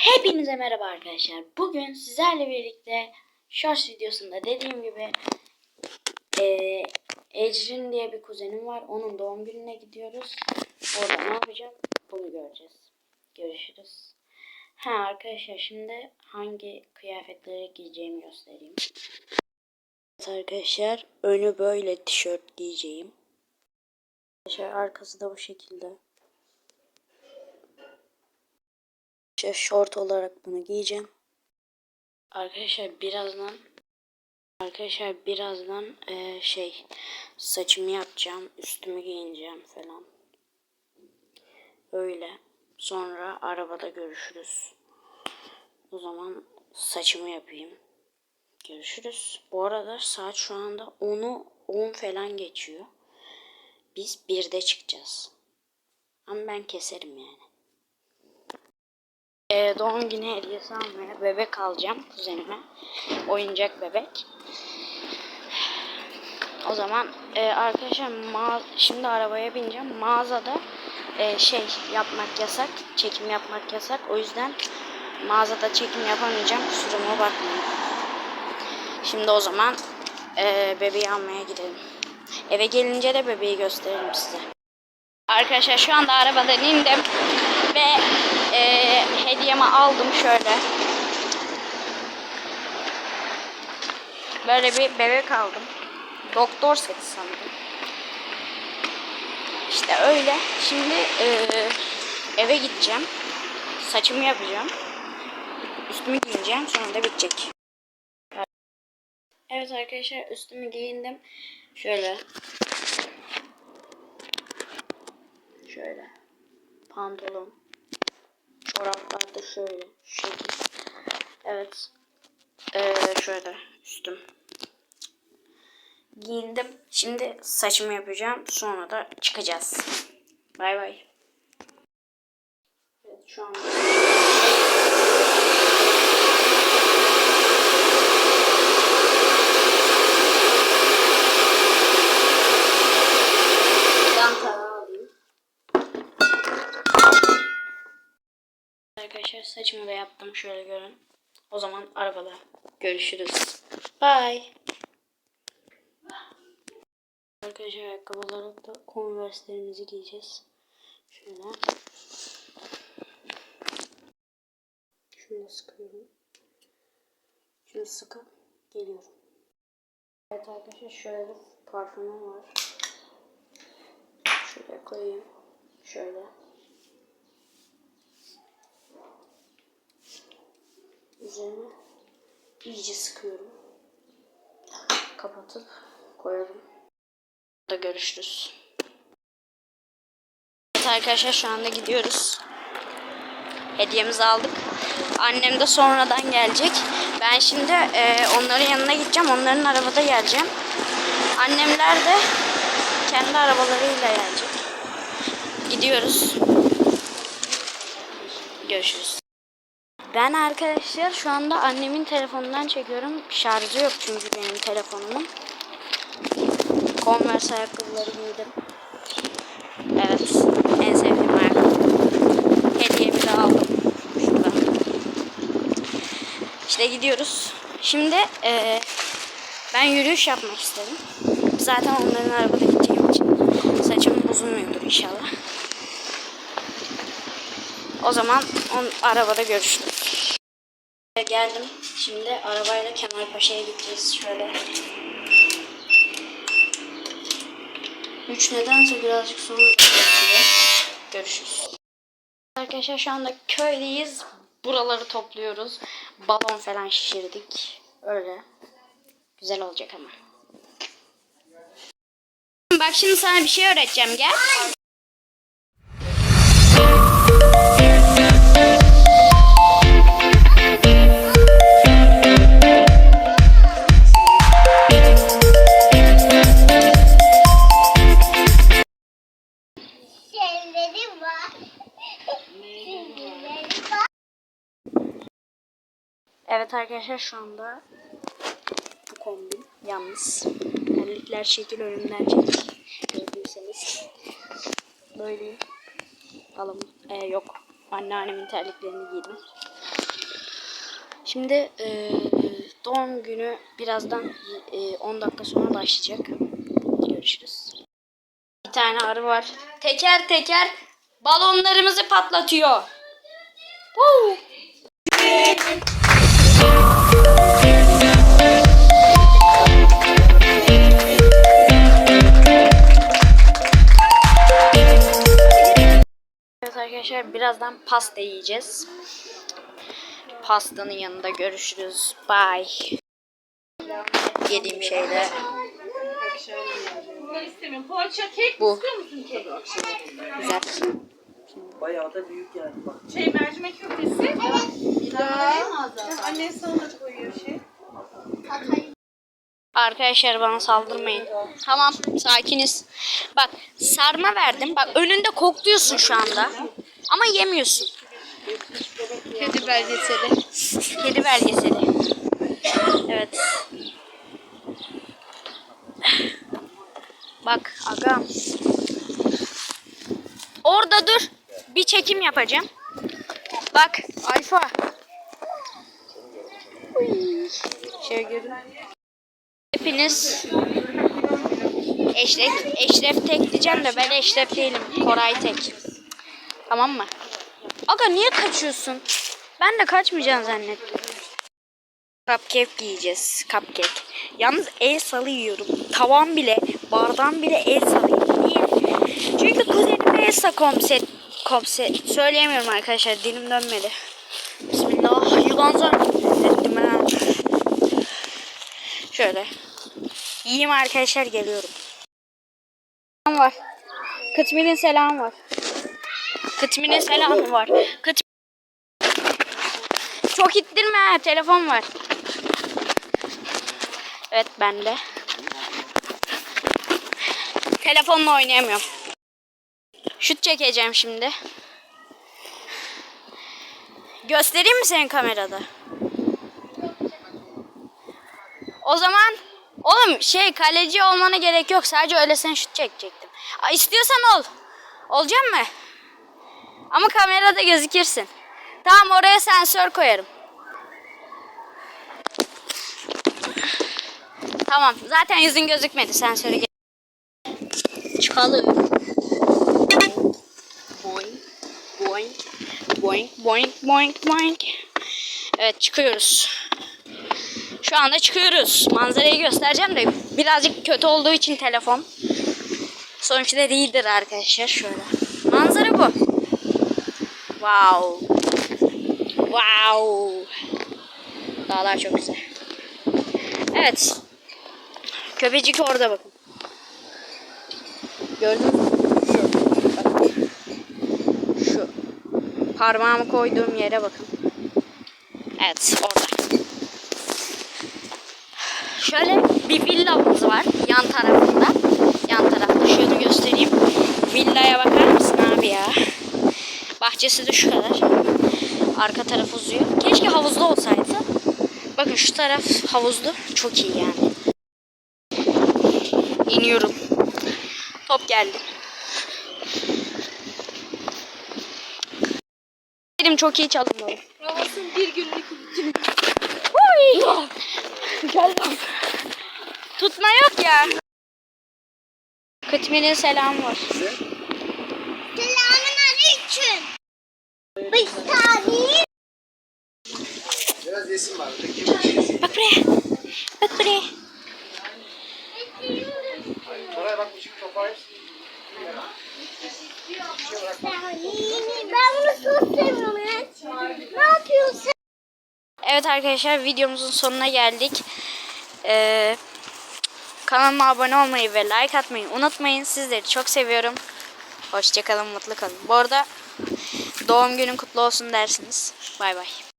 Hepinize merhaba arkadaşlar. Bugün sizlerle birlikte Shorts videosunda dediğim gibi eee Ecrin diye bir kuzenim var. Onun doğum gününe gidiyoruz. Orada ne yapacağım? Bunu göreceğiz. Görüşürüz. Ha arkadaşlar şimdi hangi kıyafetleri giyeceğimi göstereyim. Evet arkadaşlar önü böyle tişört giyeceğim. Arkadaşlar arkası da bu şekilde. İşte short olarak bunu giyeceğim. Arkadaşlar birazdan Arkadaşlar birazdan eee, şey saçımı yapacağım, üstümü giyineceğim falan. Öyle. Sonra arabada görüşürüz. O zaman saçımı yapayım. Görüşürüz. Bu arada saat şu anda 10'u 10 falan geçiyor. Biz 1'de çıkacağız. Ama ben keserim yani. Ee, doğum günü hediyesi almaya bebek alacağım kuzenime. Oyuncak bebek. O zaman e, arkadaşlar ma- şimdi arabaya bineceğim. Mağazada e, şey yapmak yasak. Çekim yapmak yasak. O yüzden mağazada çekim yapamayacağım. Kusuruma bakmayın. Şimdi o zaman e, bebeği almaya gidelim. Eve gelince de bebeği gösteririm size. Arkadaşlar şu anda arabadan indim ve e, aldım şöyle. Böyle bir bebek aldım. Doktor seti sanırım. İşte öyle. Şimdi e, eve gideceğim. Saçımı yapacağım. Üstümü giyineceğim. Sonra da bitecek. Evet arkadaşlar üstümü giyindim. Şöyle. Şöyle. Pantolon. Çoraplar da şöyle. Şekil. Evet. Ee, şöyle üstüm. Giyindim. Şimdi saçımı yapacağım. Sonra da çıkacağız. Bay bay. Evet şu an. Arkadaşlar saçımı da yaptım şöyle görün. O zaman arabada görüşürüz. Bye. Arkadaşlar ayakkabıları da konverslerimizi giyeceğiz. Şöyle. Şunu sıkıyorum. Şunu sıkıp geliyorum. Evet arkadaşlar şöyle bir parfümüm var. Şöyle koyayım. Şöyle. Üzerine iyice sıkıyorum. Kapatıp koyalım. Da görüşürüz. Evet arkadaşlar şu anda gidiyoruz. Hediyemizi aldık. Annem de sonradan gelecek. Ben şimdi e, onların yanına gideceğim. Onların arabada geleceğim. Annemler de kendi arabalarıyla gelecek. Gidiyoruz. Görüşürüz. Ben arkadaşlar şu anda annemin telefonundan çekiyorum. Şarjı yok çünkü benim telefonumun. Converse ayakkabıları giydim. Evet. En sevdiğim ayakkabı. Hediyemi de aldım. Şurada. İşte gidiyoruz. Şimdi eee, ben yürüyüş yapmak istedim. Zaten onların arabada gideceğim için saçım bozulmuyordur inşallah. O zaman on, arabada görüşürüz. Geldim. Şimdi arabayla Kemalpaşa'ya gideceğiz. Şöyle. Üç nedense birazcık sonra. Görüşürüz. Arkadaşlar şu anda köydeyiz. Buraları topluyoruz. Balon falan şişirdik. Öyle. Güzel olacak ama. Bak şimdi sana bir şey öğreteceğim gel. Evet arkadaşlar şu anda bu kombin yalnız. Terlikler şekil önümden çekil. Gördüyseniz. Böyle alım. Ee, yok. Anneannemin terliklerini giydim. Şimdi e, doğum günü birazdan e, 10 dakika sonra başlayacak. Görüşürüz. Bir tane arı var. Teker teker balonlarımızı patlatıyor. Woo! Evet arkadaşlar birazdan pasta yiyeceğiz. Pastanın yanında görüşürüz. Bye. Yediğim kek Bu. güzel. Bayağı da büyük yani bak. Şey mercimek köftesi. Evet. Annen sana da koyuyor şey. Arkadaşlar bana saldırmayın. Tamam sakiniz. Bak sarma verdim. Bak önünde kokluyorsun şu anda. Ama yemiyorsun. Kedi belgeseli. Kedi belgeseli. Evet. Bak agam. Orada dur. Bir çekim yapacağım. Bak Alfa. Şöyle görün. Hepiniz Eşref, Eşref Tek diyeceğim de ben Eşref değilim. Koray Tek. Tamam mı? Aga niye kaçıyorsun? Ben de kaçmayacağını zannettim. Cupcake yiyeceğiz. Cupcake. Yalnız el salı yiyorum. Tavan bile, bardağım bile el salı. Niye? Çünkü kuzenim Elsa komset, komset. Söyleyemiyorum arkadaşlar. Dilim dönmedi. Bismillah. Yılan zannettim ha. Şöyle. Yiyeyim arkadaşlar geliyorum. Selam var. Kıtmir'in selamı var. Kıtmir'in selamı var. Kıt Çok ittirme telefon var. Evet bende. Telefonla oynayamıyorum. Şut çekeceğim şimdi. Göstereyim mi senin kamerada? O zaman oğlum şey kaleci olmana gerek yok. Sadece öyle sen şut çekecektim. Aa, istiyorsan ol. Olacak mı? Ama kamerada gözükürsün. Tamam oraya sensör koyarım. Tamam. Zaten yüzün gözükmedi. Sensörü Çıkalım. Boing. Boing. Boing. Boing. Boing. Boing. Evet çıkıyoruz. Şu anda çıkıyoruz. Manzarayı göstereceğim de birazcık kötü olduğu için telefon. Sonuçta iyidir arkadaşlar. Şöyle. Manzara bu. Wow. Wow. Dağlar çok güzel. Evet. Köpecik orada bakın. Gördünüz mü? Şu. Bak. Şu. Parmağımı koyduğum yere bakın. Evet orada. Şöyle bir villamız var yan tarafında. Yan tarafta şöyle göstereyim. Villaya bakar mısın abi ya? Bahçesi de şu kadar. Arka taraf uzuyor. Keşke havuzlu olsaydı. Bakın şu taraf havuzlu. Çok iyi yani. İniyorum. Top geldi. Benim çok iyi çalınmalı. Havasın bir günlük iki Huy! Geldim. Tutma yok ya. Kıtmir'in selamı var. Selamun aleyküm. Biz tarihi Biraz resim var. Bak buraya. Bak buraya. Oraya bak bir şey toparlayayım. Ben bunu çok seviyorum. Ne yapıyorsun? Evet arkadaşlar videomuzun sonuna geldik. Ee, kanalıma abone olmayı ve like atmayı unutmayın. Sizleri çok seviyorum. Hoşçakalın, mutlu kalın. Bu arada doğum günün kutlu olsun dersiniz. Bay bay.